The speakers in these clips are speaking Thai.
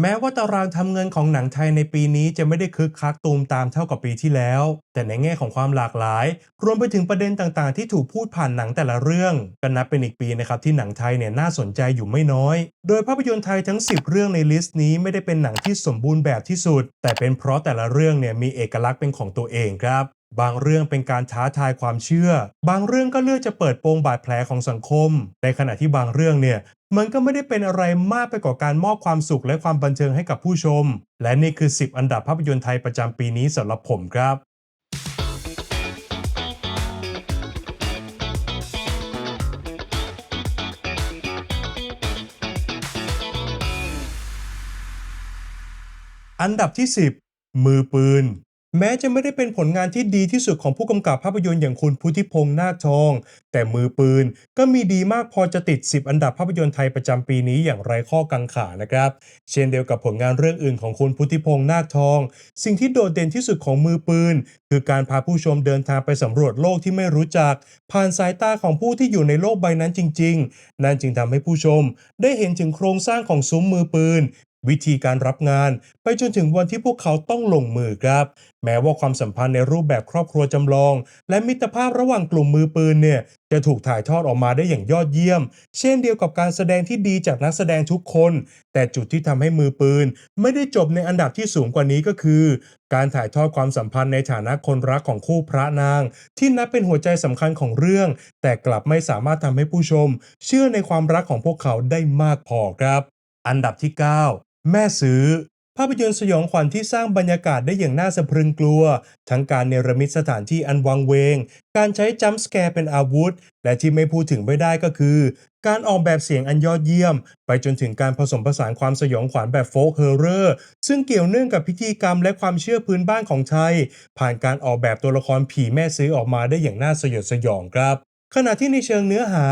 แม้ว่าตารางทำเงินของหนังไทยในปีนี้จะไม่ได้คึกคักตูมตามเท่ากับปีที่แล้ว แต่ในแง่ของความหลากหลาย รวมไปถึงประเด็นต่างๆ ที่ถูกพูดผ่านหนังแต่ละเรื่องก็นับเป็นอีกปีนะครับที่หนังไทยเนี่ยน่าสนใจอยู่ไม่น้อย โดยภาพยนตร์ไทยทั้ง 10 เรื่องในลิสต์นี้ไม่ได้เป็นหนังที่สมบูรณ์แบบที่สุด แต่เป็นเพราะแต่ละเรื่องเนี่ยมีเอกลักษณ์เป็นของตัวเองครับบางเรื่องเป็นการท้าทายความเชื่อ บางเรื่องก็เลือกจะเปิดโปงบาดแผลของสังคม ในขณะที่บางเรื่องเนี่ย มันก็ไม่ได้เป็นอะไรมากไปกว่าการมอบความสุขและความบันเทิงให้กับผู้ชม และนี่คือ 10 อันดับภาพยนตร์ไทยประจำปีนี้สำหรับผมครับอันดับที่ 10 มือปืน แม้จะไม่ได้เป็นผลงานที่ดีที่สุดของผู้กำกับภาพยนตร์อย่างคุณพุทธิพงษ์นาคทอง แต่มือปืนก็มีดีมากพอจะติด 10 อันดับภาพยนตร์ไทยประจำปีนี้อย่างไรข้อกังขานะครับ เช่นเดียวกับผลงานเรื่องอื่นของคุณพุทธิพงษ์นาคทอง สิ่งที่โดดเด่นที่สุดของมือปืน คือการพาผู้ชมเดินทางไปสำรวจโลกที่ไม่รู้จัก ผ่านสายตาของผู้ที่อยู่ในโลกใบนั้นจริง ๆ นั่นจึงทำให้ผู้ชม ได้เห็นถึงโครงสร้างของซุ้มมือปืน วิธีการรับงาน ไปจนถึงวันที่พวกเขาต้องลงมือครับ แม้ว่าความสัมพันธ์ในรูปแบบครอบครัวจำลอง และมิตรภาพระหว่างกลุ่มมือปืนเนี่ยจะถูกถ่ายทอดออกมาได้อย่างยอดเยี่ยม เช่นเดียวกับการแสดงที่ดีจากนักแสดงทุกคน แต่จุดที่ทำให้มือปืน ไม่ได้จบในอันดับที่สูงกว่านี้ก็คือ การถ่ายทอดความสัมพันธ์ในฐานะคนรักของคู่พระนาง ที่นับเป็นหัวใจสำคัญของเรื่อง แต่กลับไม่สามารถทำให้ผู้ชม เชื่อในความรักของพวกเขาได้มากพอครับ อันดับที่ 9 แม่ซื้อ ภาพยนตร์สยองขวัญที่สร้างบรรยากาศได้อย่างน่าสะพรึงกลัว ทั้งการเนรมิตสถานที่อันวังเวง การใช้จัมป์สแกร์เป็นอาวุธ และที่ไม่พูดถึงไม่ได้ก็คือ การออกแบบเสียงอันยอดเยี่ยม ไปจนถึงการผสมผสานความสยองขวัญแบบโฟล์เฮอร์เรอร์ซึ่งเกี่ยวเนื่องกับพิธีกรรมและความเชื่อพื้นบ้านของไทย ผ่านการออกแบบตัวละครผีแม่ซื้อออกมาได้อย่างน่าสยดสยองครับ ขณะที่ในเชิงเนื้อหา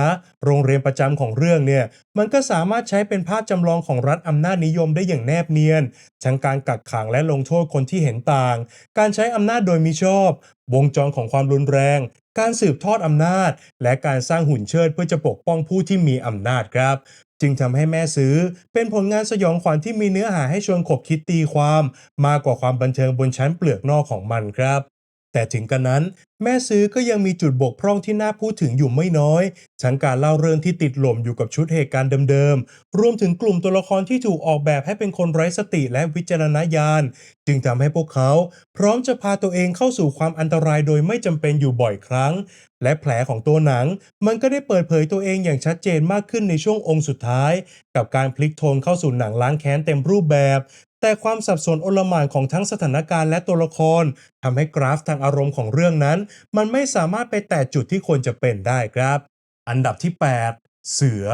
โรงเรียนประจำของเรื่องเนี่ย มันก็สามารถใช้เป็นภาพจำลองของรัฐอำนาจนิยมได้อย่างแนบเนียน ทั้งการกักขังและลงโทษคนที่เห็นต่าง การใช้อำนาจโดยมิชอบ วงจรของความรุนแรง การสืบทอดอำนาจ และการสร้างหุ่นเชิดเพื่อจะปกป้องผู้ที่มีอำนาจครับจึงทำให้แม่ซื้อเป็นผลงานสยองขวัญที่มีเนื้อหาให้ชวนขบคิดตีความ มากกว่าความบันเทิงบนชั้นเปลือกนอกของมันครับ แต่ถึงกันนั้น แม่ซื้อก็ยังมีจุดบกพร่องที่น่าพูดถึงอยู่ไม่น้อย ทั้งการเล่าเรื่องที่ติดหล่มอยู่กับชุดเหตุการณ์เดิมๆ รวมถึงกลุ่มตัวละครที่ถูกออกแบบให้เป็นคนไร้สติและวิจารณญาณ จึงทำให้พวกเขา พร้อมจะพาตัวเองเข้าสู่ความอันตรายโดยไม่จำเป็นอยู่บ่อยครั้ง และแผลของตัวหนัง มันก็ได้เปิดเผยตัวเองอย่างชัดเจนมากขึ้นในช่วงองค์สุดท้าย กับการพลิกโทนเข้าสู่หนังล้างแค้นเต็มรูปแบบ แต่ความสับสนโอลหม่านของทั้งสถานการณ์และตัวละครทำให้กราฟทางอารมณ์ของเรื่องนั้น มันไม่สามารถไปแตะจุดที่ควรจะเป็นได้ครับ อันดับที่ 8 เสือ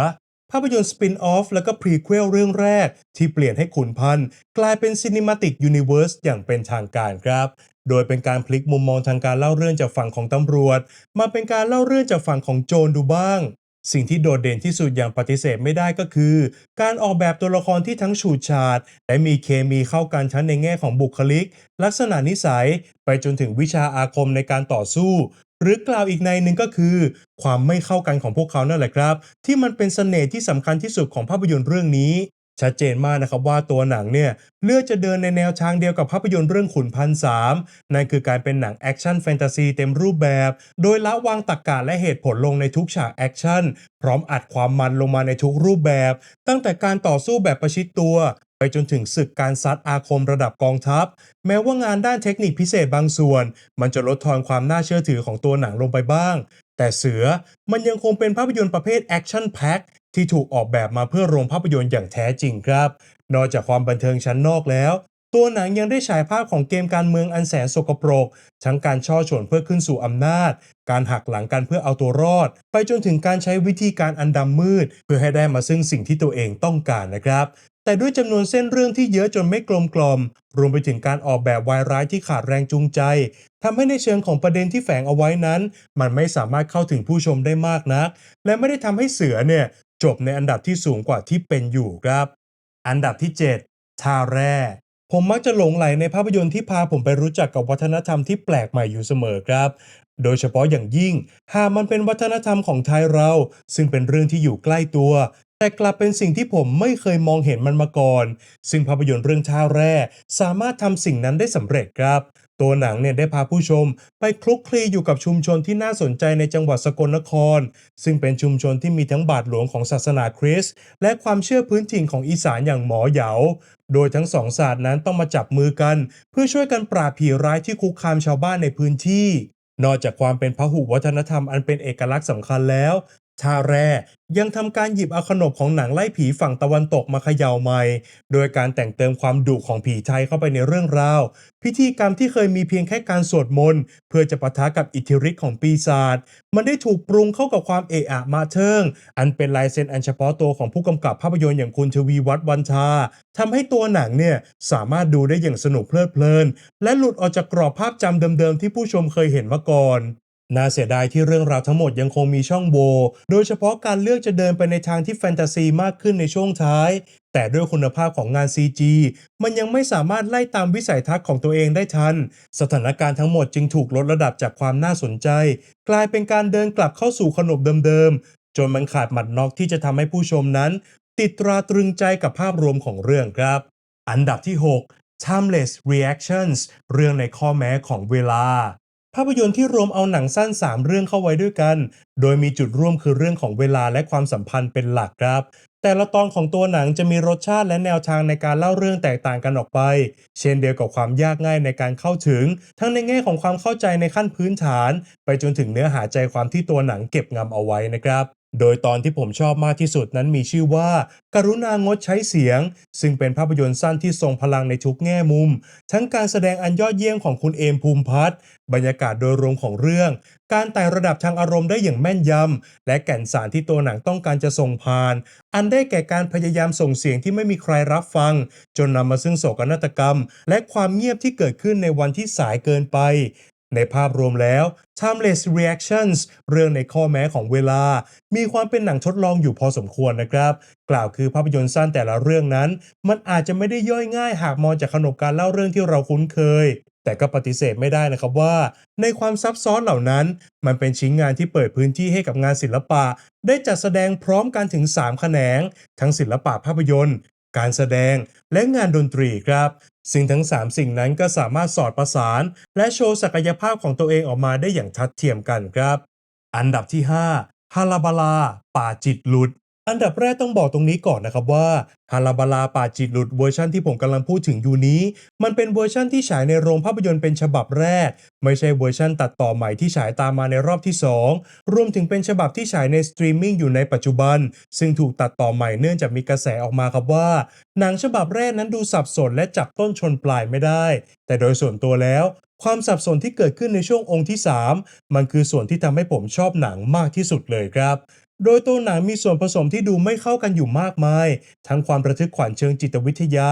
ภาพยนตร์สปินออฟและก็พรีเควลเรื่องแรก ที่เปลี่ยนให้ขุนพันธ์กลายเป็นซินิมาติกยูนิเว r ร์สอย่างเป็นทางการครับโดยเป็นการพลิกมุมมองทางการเล่าเรื่องจากฝั่งของตำรวจ มาเป็นการเล่าเรื่องจากฝั่งของโจรดูบ้าง สิ่งที่โดดเด่นที่สุดอย่างปฏิเสธไม่ได้ก็คือ การออกแบบตัวละครที่ทั้งฉูดฉาด และมีเคมีเข้ากันทั้งในแง่ของบุคลิก ลักษณะนิสัย ไปจนถึงวิชาอาคมในการต่อสู้ หรือกล่าวอีกในหนึ่งก็คือ ความไม่เข้ากันของพวกเขานั่นแหละครับ ที่มันเป็นเสน่ห์ที่สำคัญที่สุดของภาพยนตร์เรื่องนี้ ชัดเจนมากนะครับว่าตัวหนังเนี่ยเลือกจะเดินในแนวทางเดียวกับภาพยนตร์เรื่องขุนพันสามนั่นคือการเป็นหนังแอคชั่นแฟนตาซีเต็มรูปแบบ โดยละวางตรรกกะและเหตุผลลงในทุกฉากแอคชั่น พร้อมอัดความมันลงมาในทุกรูปแบบ ตั้งแต่การต่อสู้แบบประชิดตัว ไปจนถึงศึกการซัดอาคมระดับกองทัพ แม้ว่างานด้านเทคนิคพิเศษบางส่วน มันจะลดทอนความน่าเชื่อถือของตัวหนังลงไปบ้าง แต่เสือมันยังคงเป็นภาพยนตร์ประเภทแอคชั่นแพ็ค ที่ถูกออกแบบมาเพื่อโรงภาพยนตร์อย่างแท้จริงครับ นอกจากความบันเทิงชั้นนอกแล้ว ตัวหนังยังได้ฉายภาพของเกมการเมืองอันแสนสกปรก ทั้งการช่อฉนเพื่อขึ้นสู่อำนาจ การหักหลังกันเพื่อเอาตัวรอด ไปจนถึงการใช้วิธีการอันดำมืด เพื่อให้ได้มาซึ่งสิ่งที่ตัวเองต้องการนะครับแต่ด้วยจำนวนเส้นเรื่องที่เยอะจนไม่กลมกล่อมรวมไปถึงการออกแบบวายร้ายที่ขาดแรงจูงใจทำให้ในเชิงของประเด็นที่แฝงเอาไว้นั้น มันไม่สามารถเข้าถึงผู้ชมได้มากนัก และไม่ได้ทำให้เสือเนี่ย จบในอันดับที่สูงกว่าที่เป็นอยู่ครับ อันดับที่ 7 ทาแร่ผมมักจะหลงไหลในภาพยนตร์ที่พาผมไปรู้จักกับวัฒนธรรมที่แปลกใหม่อยู่เสมอครับ โดยเฉพาะอย่างยิ่ง หากมันเป็นวัฒนธรรมของไทยเรา ซึ่งเป็นเรื่องที่อยู่ใกล้ตัว แต่กลับเป็นสิ่งที่ผมไม่เคยมองเห็นมันมาก่อน ซึ่งภาพยนตร์เรื่องท่าแร่สามารถทำสิ่งนั้นได้สำเร็จครับ ตัวหนังเนี่ยได้พาผู้ชมไปคลุกคลีอยู่กับชุมชนที่น่าสนใจในจังหวัดสกลนคร ซึ่งเป็นชุมชนที่มีทั้งบาทหลวงของศาสนาคริสต์และความเชื่อพื้นถิ่นของอีสานอย่างหมอเหยา โดยทั้งสองศาสตร์นั้นต้องมาจับมือกัน เพื่อช่วยกันปราบผีร้ายที่คุกคามชาวบ้านในพื้นที่ นอกจากความเป็นพหุวัฒนธรรมอันเป็นเอกลักษณ์สำคัญแล้ว ท่าแร่ยังทำการหยิบเอาขนบของหนังไล่ผีฝั่งตะวันตกมาเขย่าใหม่ โดยการแต่งเติมความดุของผีไทยเข้าไปในเรื่องราว พิธีกรรมที่เคยมีเพียงแค่การสวดมนต์ เพื่อจะปะทะกับอิทธิฤทธิ์ของปีศาจมันได้ถูกปรุงเข้ากับความเอะอะมาเทิง อันเป็นลายเซ็นอันเฉพาะตัวของผู้กำกับภาพยนตร์อย่างคุณทวีวัฒน์วันชาทำให้ตัวหนังเนี่ยสามารถดูได้อย่างสนุกเพลิดเพลิน และหลุดออกจากกรอบภาพจำเดิมๆที่ผู้ชมเคยเห็นมาก่อน น่าเสียดายที่เรื่องราวทั้งหมดยังคงมีช่องโหว่โดยเฉพาะการเลือกจะเดินไปในทางที่แฟนตาซีมากขึ้นในช่วงท้าย แต่ด้วยคุณภาพของงาน CG มันยังไม่สามารถไล่ตามวิสัยทัศน์ของตัวเองได้ทัน สถานการณ์ทั้งหมดจึงถูกลดระดับจากความน่าสนใจ กลายเป็นการเดินกลับเข้าสู่ขนบเดิมๆ จนมันขาดหมัดน็อกที่จะทำให้ผู้ชมนั้น ติดตราตรึงใจกับภาพรวมของเรื่องครับ อันดับที่ 6 Timeless Reactions เรื่องในข้อแม้ของเวลา ภาพยนตร์ที่รวมเอาหนังสั้น 3 เรื่องเข้าไว้ด้วยกัน โดยมีจุดร่วมคือเรื่องของเวลาและความสัมพันธ์เป็นหลักครับ แต่ละตอนของตัวหนังจะมีรสชาติและแนวทางในการเล่าเรื่องแตกต่างกันออกไป เช่นเดียวกับความยากง่ายในการเข้าถึง ทั้งในแง่ของความเข้าใจในขั้นพื้นฐาน ไปจนถึงเนื้อหาใจความที่ตัวหนังเก็บงำเอาไว้นะครับ โดยตอนที่ผมชอบมากที่สุดนั้นมีชื่อว่าการุณางดใช้เสียง ซึ่งเป็นภาพยนตร์สั้นที่ทรงพลังในทุกแง่มุม ทั้งการแสดงอันยอดเยี่ยมของคุณเอมภูมิพัฒน์บรรยากาศโดยรวมของเรื่อง การไต่ระดับทางอารมณ์ได้อย่างแม่นยำ และแก่นสารที่ตัวหนังต้องการจะส่งผ่าน อันได้แก่การพยายามส่งเสียงที่ไม่มีใครรับฟัง จนนำมาซึ่งโศกนาฏกรรม และความเงียบที่เกิดขึ้นในวันที่สายเกินไป ในภาพรวมแล้ว Timeless Reactions เรื่องในข้อแม้ของเวลา มีความเป็นหนังทดลองอยู่พอสมควรนะครับ กล่าวคือภาพยนตร์สั้นแต่ละเรื่องนั้น มันอาจจะไม่ได้ย่อยง่ายหากมองจากขนบการเล่าเรื่องที่เราคุ้นเคย แต่ก็ปฏิเสธไม่ได้นะครับว่า ในความซับซ้อนเหล่านั้น มันเป็นชิ้นงานที่เปิดพื้นที่ให้กับงานศิลปะ ได้จัดแสดงพร้อมกันถึง 3 แขนง ทั้งศิลปะภาพยนตร์การแสดงและงานดนตรีครับ ซึ่งทั้ง 3 สิ่งนั้นก็สามารถสอดประสาน และโชว์ศักยภาพของตัวเองออกมาได้อย่างทัดเทียมกันครับ อันดับที่ 5ฮาลาบาลา ป่าจิตหลุด อันดับแรกต้องบอกตรงนี้ก่อนนะครับว่าฮาลาบาลาป่าจิตหลุดเวอร์ชันที่ผมกำลังพูดถึงอยู่นี้ มันเป็นเวอร์ชันที่ฉายในโรงภาพยนตร์เป็นฉบับแรก ไม่ใช่เวอร์ชันตัดต่อใหม่ที่ฉายตามมาในรอบที่ 2 รวมถึงเป็นฉบับที่ฉายในสตรีมมิ่งอยู่ในปัจจุบัน ซึ่งถูกตัดต่อใหม่เนื่องจากมีกระแสออกมาครับว่า หนังฉบับแรกนั้นดูสับสนและจับต้นชนปลายไม่ได้ แต่โดยส่วนตัวแล้ว ความสับสนที่เกิดขึ้นในช่วงองค์ที่ 3 มันคือส่วนที่ทำให้ผมชอบหนังมากที่สุดเลยครับ โดยตัวหนังมีส่วนผสมที่ดูไม่เข้ากันอยู่มากมาย ทั้งความระทึกขวัญเชิงจิตวิทยา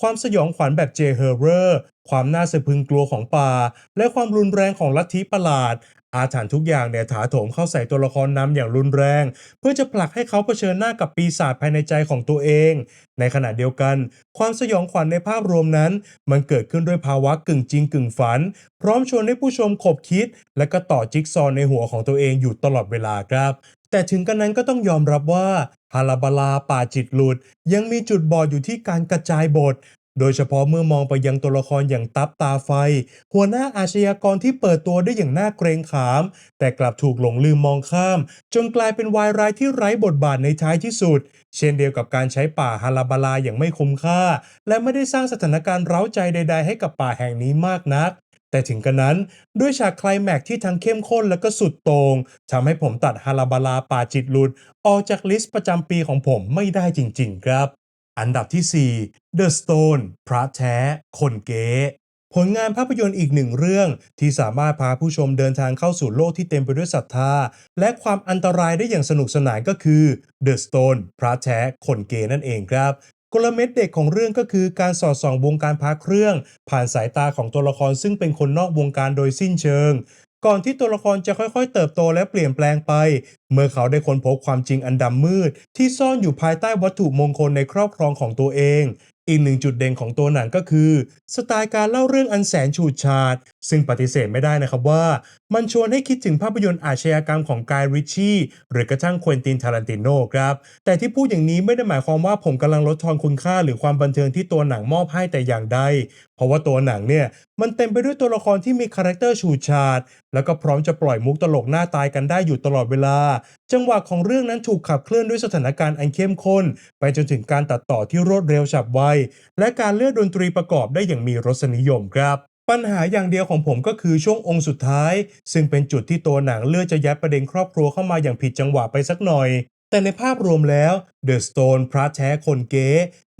ความสยองขวัญแบบเจเฮอร์เรอร์ ความน่าสะพึงกลัวของป่า และความรุนแรงของลัทธิประหลาด อาถรรพ์ทุกอย่างเนี่ยถาโถมเข้าใส่ตัวละครนำอย่างรุนแรง เพื่อจะผลักให้เขาเผชิญหน้ากับปีศาจภายในใจของตัวเอง ในขณะเดียวกัน ความสยองขวัญในภาพรวมนั้น มันเกิดขึ้นด้วยภาวะกึ่งจริงกึ่งฝัน พร้อมชวนให้ผู้ชมขบคิด และก็ต่อจิ๊กซอว์ในหัวของตัวเองอยู่ตลอดเวลาครับ แต่ถึงกันนั้นก็ต้องยอมรับว่าฮาลาบาลาป่าจิตหลุด ยังมีจุดบอดอยู่ที่การกระจายบท โดยเฉพาะเมื่อมองไปยังตัวละครอย่างตับตาไฟ หัวหน้าอาชญากรที่เปิดตัวได้อย่างน่าเกรงขาม แต่กลับถูกหลงลืมมองข้าม จนกลายเป็นวายร้ายที่ไร้บทบาทในท้ายที่สุด เช่นเดียวกับการใช้ป่าฮาลาบาลาอย่างไม่คุ้มค่า และไม่ได้สร้างสถานการณ์เร้าใจใด ๆ ให้กับป่าแห่งนี้มากนัก แต่ถึงกระนั้นด้วยฉากไคลแม็กที่ทั้งเข้มข้นและก็สุดโต่งทำให้ผมตัดฮาลาบาลาป่าจิตหลุด ออกจากลิสต์ประจำปีของผมไม่ได้จริงๆครับ อันดับที่ 4 The Stone พระแท้ คนเก๋ผลงานภาพยนตร์อีกหนึ่งเรื่อง ที่สามารถพาผู้ชมเดินทางเข้าสู่โลกที่เต็มไปด้วยศรัทธา และความอันตรายได้อย่างสนุกสนานก็คือ The Stone พระแท้คนเก๋นั่นเองครับ กลเม็ดเด็กของเรื่องก็คือการสอดส่องวงการพาเครื่อง ผ่านสายตาของตัวละครซึ่งเป็นคนนอกวงการโดยสิ้นเชิง ก่อนที่ตัวละครจะค่อยๆ เติบโตและเปลี่ยนแปลงไป เมื่อเขาได้ค้นพบความจริงอันดำมืด ที่ซ่อนอยู่ภายใต้วัตถุมงคลในครอบครองของตัวเอง อีกหนึ่งจุดเด่นของตัวหนังก็คือ สไตล์การเล่าเรื่องอันแสนฉูดฉาด ซึ่งปฏิเสธไม่ได้นะครับว่า มันชวนให้คิดถึงภาพยนตร์อาชญากรรมของกายริชชี่หรือกระทั่งควินตินทารันติโนครับ แต่ที่พูดอย่างนี้ไม่ได้หมายความว่าผมกำลังลดทอนคุณค่าหรือความบันเทิงที่ตัวหนังมอบให้แต่อย่างใดเพราะว่าตัวหนังเนี่ยมันเต็มไปด้วยตัวละครที่มีคาแรคเตอร์ฉูดฉาด แล้วก็พร้อมจะปล่อยมุกตลกหน้าตายกันได้อยู่ตลอดเวลา จังหวะของเรื่องนั้นถูกขับเคลื่อนด้วยสถานการณ์อันเข้มข้น ไปจนถึงการตัดต่อที่รวดเร็วฉับไว และการเลือกดนตรีประกอบได้อย่างมีรสนิยมครับปัญหาอย่างเดียวของผมก็คือช่วงองค์สุดท้าย ซึ่งเป็นจุดที่ตัวหนังเลือกจะยัดประเด็นครอบครัวเข้ามาอย่างผิดจังหวะไปสักหน่อย แต่ในภาพรวมแล้ว The Stone พระแท้คนเก๋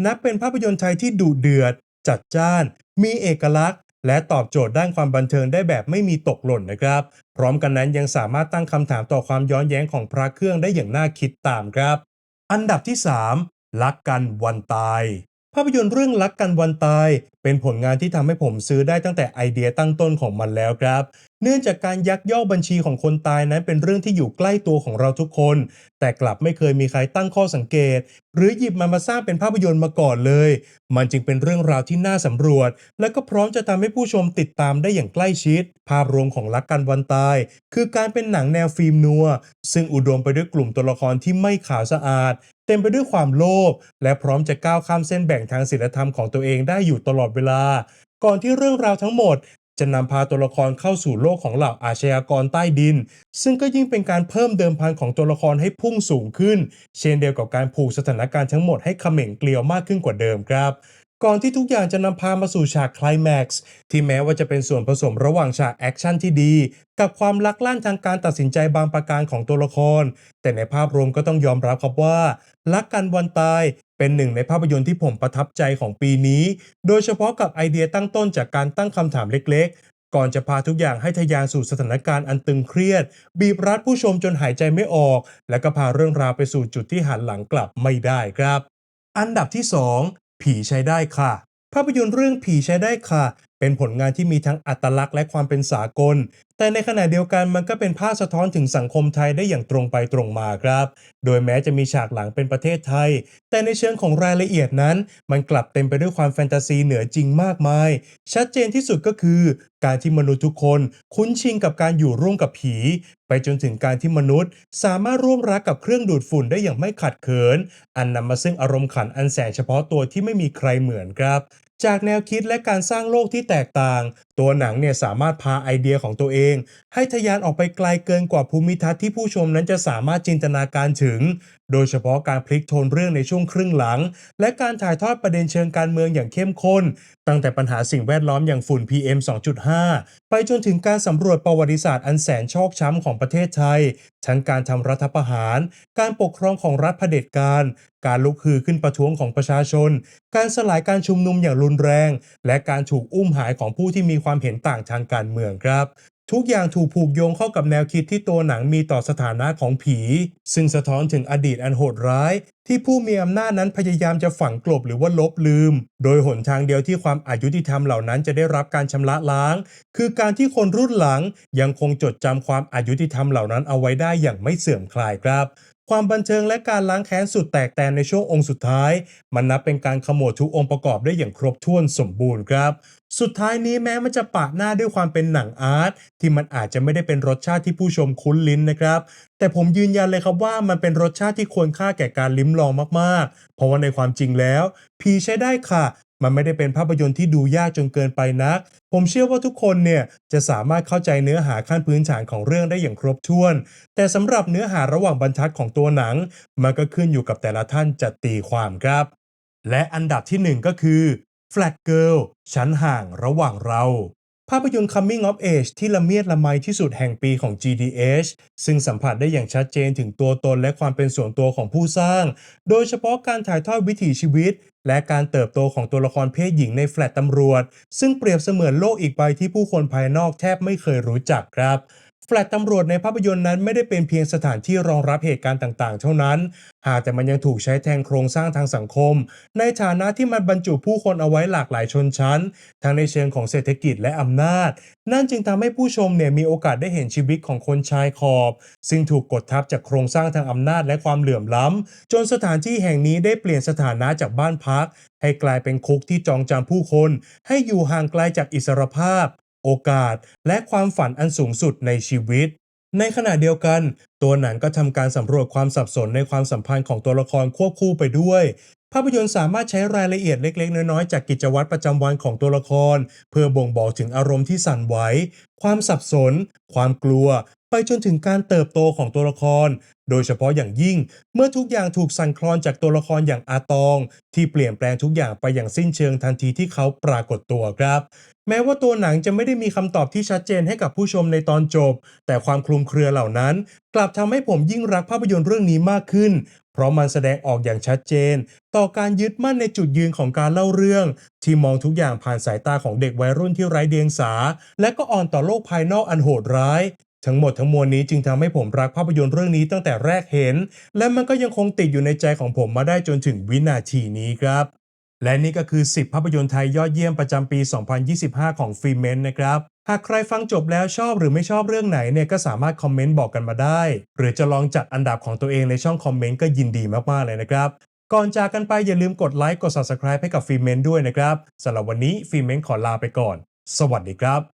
นับเป็นภาพยนตร์ไทยที่ดุเดือด จัดจ้าน มีเอกลักษณ์ และตอบโจทย์ด้านความบันเทิงได้แบบไม่มีตกหล่นนะครับ พร้อมกันนั้นยังสามารถตั้งคำถามต่อความย้อนแย้งของพระเครื่องได้อย่างน่าคิดตามครับ อันดับที่ 3 ลักกันวันตาย ภาพยนตร์เรื่องรักกันวันตาย เป็นผลงานที่ทำให้ผมซื้อได้ตั้งแต่ไอเดียตั้งต้นของมันแล้วครับ เนื่องจากการยักยอกบัญชีของคนตายนั้นเป็นเรื่องที่อยู่ใกล้ตัวของเราทุกคน แต่กลับไม่เคยมีใครตั้งข้อสังเกต หรือหยิบมันมาสร้างเป็นภาพยนตร์มาก่อนเลย มันจึงเป็นเรื่องราวที่น่าสำรวจ และก็พร้อมจะทำให้ผู้ชมติดตามได้อย่างใกล้ชิด ภาพรวมของรักกันวันตาย คือการเป็นหนังแนวฟิล์มนัวซึ่งอุดมไปด้วยกลุ่มตัวละครที่ไม่ขาวสะอาด เต็มไปด้วยความโลภและพร้อมจะก้าวข้ามเส้นแบ่งทางศีลธรรมของตัวเองได้อยู่ตลอดเวลา ก่อนที่เรื่องราวทั้งหมด จะนำพาตัวละครเข้าสู่โลกของเหล่าอาชญากรใต้ดิน ซึ่งก็ยิ่งเป็นการเพิ่มเดิมพันของตัวละครให้พุ่งสูงขึ้น เช่นเดียวกับการผูกสถานการณ์ทั้งหมดให้เขม่งเกลียวมากขึ้นกว่าเดิมครับ ก่อนที่ทุกอย่างจะนำพามาสู่ฉากคลแม็กซ์ที่แม้ว่าจะเป็นส่วนผสมระหว่างฉากแอคชั่นที่ดี กับความลักลั่นทางการตัดสินใจบางประการของตัวละคร แต่ในภาพรวมก็ต้องยอมรับครับว่า รักกันวันตายเป็นหนึ่งในภาพยนตร์ที่ผมประทับใจของปีนี้ โดยเฉพาะกับไอเดียตั้งต้นจากการตั้งคำถามเล็กๆก่อนจะพาทุกอย่างให้ทะยานสู่สถานการณ์อันตึงเครียด บีบรัดผู้ชมจนหายใจไม่ออก และก็พาเรื่องราวไปสู่จุดที่หันหลังกลับไม่ได้ครับ อันดับที่ 2 ผีใช้ได้ค่ะ ภาพยนตร์เรื่องผีใช้ได้ค่ะ เป็นผลงานที่มีทั้งอัตลักษณ์และความเป็นสากล แต่ในขณะเดียวกันมันก็เป็นภาพสะท้อนถึงสังคมไทยได้อย่างตรงไปตรงมาครับ โดยแม้จะมีฉากหลังเป็นประเทศไทย แต่ในเชิงของรายละเอียดนั้น มันกลับเต็มไปด้วยความแฟนตาซีเหนือจริงมากมาย ชัดเจนที่สุดก็คือ การที่มนุษย์ทุกคน คุ้นชินกับการอยู่ร่วมกับผี ไปจนถึงการที่มนุษย์ สามารถร่วมรักกับเครื่องดูดฝุ่นได้อย่างไม่ขัดเขิน อันนำมาซึ่งอารมณ์ขันอันแสนเฉพาะตัวที่ไม่มีใครเหมือนครับ จากแนวคิดและการสร้างโลกที่แตกต่าง ตัวหนังเนี่ยสามารถพาไอเดียของตัวเอง ให้ทะยานออกไปไกลเกินกว่าภูมิทัศน์ที่ผู้ชมนั้นจะสามารถจินตนาการถึง โดยเฉพาะการพลิกโทนเรื่องในช่วงครึ่งหลัง และการถ่ายทอดประเด็นเชิงการเมืองอย่างเข้มข้น ตั้งแต่ปัญหาสิ่งแวดล้อมอย่างฝุ่น PM 2.5 ไปจนถึงการสำรวจประวัติศาสตร์อันแสนชอกช้ำของประเทศไทย ทั้งการทำรัฐประหาร การปกครองของรัฐเผด็จการ การลุกฮือขึ้นประท้วงของประชาชน การสลายการชุมนุมอย่างรุนแรง และการถูกอุ้มหายของผู้ที่มีความเห็นต่างทางการเมืองครับทุกอย่างถูกผูกโยงเข้ากับแนวคิดที่ตัวหนังมีต่อสถานะของผี ซึ่งสะท้อนถึงอดีตอันโหดร้าย ที่ผู้มีอำนาจนั้นพยายามจะฝังกลบหรือว่าลบลืม โดยหนทางเดียวที่ความอายุติธรรมเหล่านั้นจะได้รับการชำระล้าง คือการที่คนรุ่นหลังยังคงจดจำความอายุติธรรมเหล่านั้นเอาไว้ได้อย่างไม่เสื่อมคลายครับ ความบันเทิงและการล้างแค้นสุดแตกแตนในช่วงองค์สุดท้าย มันนับเป็นการขโมดทุกองค์ประกอบได้อย่างครบถ้วนสมบูรณ์ครับ สุดท้ายนี้แม้มันจะปะหน้าด้วยความเป็นหนังอาร์ตที่มันอาจจะไม่ได้เป็นรสชาติที่ผู้ชมคุ้นลิ้นนะครับ แต่ผมยืนยันเลยครับว่ามันเป็นรสชาติที่ควรค่าแก่การลิ้มลองมากๆ เพราะว่าในความจริงแล้วพีใช้ได้ค่ะ มันไม่ได้เป็นภาพยนตร์ที่ดูยากจนเกินไปนัก ผมเชื่อว่าทุกคนเนี่ยจะสามารถเข้าใจเนื้อหาขั้นพื้นฐานของเรื่องได้อย่างครบถ้วน แต่สำหรับเนื้อหาระหว่างบรรทัดของตัวหนัง มันก็ขึ้นอยู่กับแต่ละท่านจะตีความครับ และอันดับที่หนึ่งก็คือ Flat Girl ชั้นห่างระหว่างเราาพยนตร์ Coming of Age ที่ละเมียดละไมที่สุดแห่งปีของ GDH ซึ่งสัมผัสได้อย่างชัดเจนถึงตัวตนและความเป็นส่วนตัวของผู้สร้าง โดยเฉพาะการถ่ายทอดวิถีชีวิต และการเติบโตของตัวละครเพศหญิงในแฟลตตำรวจ ซึ่งเปรียบเสมือนโลกอีกใบที่ผู้คนภายนอกแทบไม่เคยรู้จักครับ แฟลตตำรวจในภาพยนตร์นั้นไม่ได้เป็นเพียงสถานที่รองรับเหตุการณ์ต่างๆ เท่านั้น หากแต่มันยังถูกใช้แทนโครงสร้างทางสังคม ในฐานะที่มันบรรจุผู้คนเอาไว้หลากหลายชนชั้น ทั้งในเชิงของเศรษฐกิจและอำนาจ นั่นจึงทำให้ผู้ชมเนี่ยมีโอกาสได้เห็นชีวิตของคนชายขอบ ซึ่งถูกกดทับจากโครงสร้างทางอำนาจและความเหลื่อมล้ำ จนสถานที่แห่งนี้ได้เปลี่ยนสถานะจากบ้านพัก ให้กลายเป็นคุกที่จองจำผู้คน ให้อยู่ห่างไกลจากอิสรภาพ โอกาส และความฝันอันสูงสุดในชีวิต ในขณะเดียวกัน ตัวหนังก็ทำการสำรวจความสับสนในความสัมพันธ์ของตัวละครควบคู่ไปด้วยภาพยนตร์สามารถใช้รายละเอียดเล็ก ๆ น้อย ๆ จากกิจวัตรประจำวันของตัวละคร เพื่อบ่งบอกถึงอารมณ์ที่สั่นไหวความสับสน ความกลัว ไปจนถึงการเติบโตของตัวละคร โดยเฉพาะอย่างยิ่ง เมื่อทุกอย่างถูกสั่นคลอนจากตัวละครอย่างอาตอง ที่เปลี่ยนแปลงทุกอย่างไปอย่างสิ้นเชิงทันทีที่เขาปรากฏตัวครับ แม้ว่าตัวหนังจะไม่ได้มีคำตอบที่ชัดเจนให้กับผู้ชมในตอนจบ แต่ความคลุมเครือเหล่านั้น กลับทำให้ผมยิ่งรักภาพยนตร์เรื่องนี้มากขึ้นเพราะมันแสดงออกอย่างชัดเจน ต่อการยึดมั่นในจุดยืนของการเล่าเรื่อง ที่มองทุกอย่างผ่านสายตาของเด็กวัยรุ่นที่ไร้เดียงสา และก็อ่อนต่อโลกภายนอกอันโหดร้าย ทั้งหมดทั้งมวลนี้จึงทำให้ผมรักภาพยนตร์เรื่องนี้ตั้งแต่แรกเห็น และมันก็ยังคงติดอยู่ในใจของผมมาได้จนถึงวินาทีนี้ครับและนี่ก็คือ 10 ภาพยนตร์ไทยยอดเยี่ยมประจำปี 2025 ของฟิเมนนะครับ หากใครฟังจบแล้วชอบหรือไม่ชอบเรื่องไหนเนี่ยก็สามารถคอมเมนต์บอกกันมาได้ หรือจะลองจัดอันดับของตัวเองในช่องคอมเมนต์ก็ยินดีมาก ๆ เลยนะครับ ก่อนจากกันไปอย่าลืมกดไลค์กด Subscribe ให้กับฟิเมนด้วยนะครับสำหรับวันนี้ฟิเมนขอลาไปก่อน สวัสดีครับ